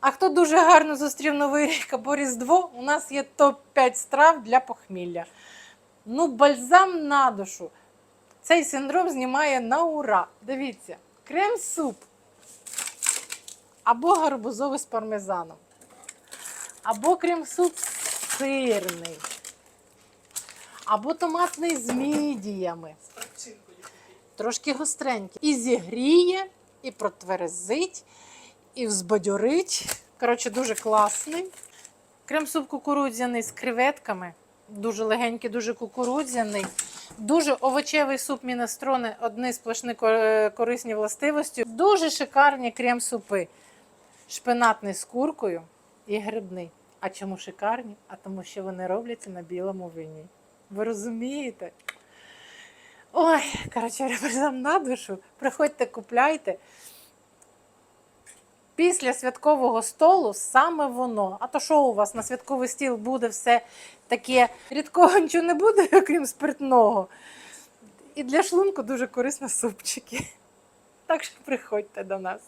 А хто дуже гарно зустрів Новий рік або Різдво, у нас є топ-5 страв для похмілля. Ну, бальзам на душу. Цей синдром знімає на ура. Дивіться, крем-суп або гарбузовий з пармезаном, або крем-суп сирний, або томатний з мідіями. Трошки гостренький. І зігріє, і протверезить, і взбадьорить. Коротше, дуже класний. Крем-суп кукурудзяний з креветками. Дуже легенький, дуже кукурудзяний. Дуже овочевий суп мінестрони, одні сплошні ко- корисні властивості. Дуже шикарні крем-супи. Шпинатний з куркою і грибний. А чому шикарні? А тому що вони робляться на білому вині. Ви розумієте? Ой, коротше, бальзам на душу. Приходьте, купляйте. Після святкового столу саме воно. А то що у вас на святковий стіл буде все таке рідкого нічого не буде, окрім спиртного. І для шлунку дуже корисно супчики. Так що приходьте до нас.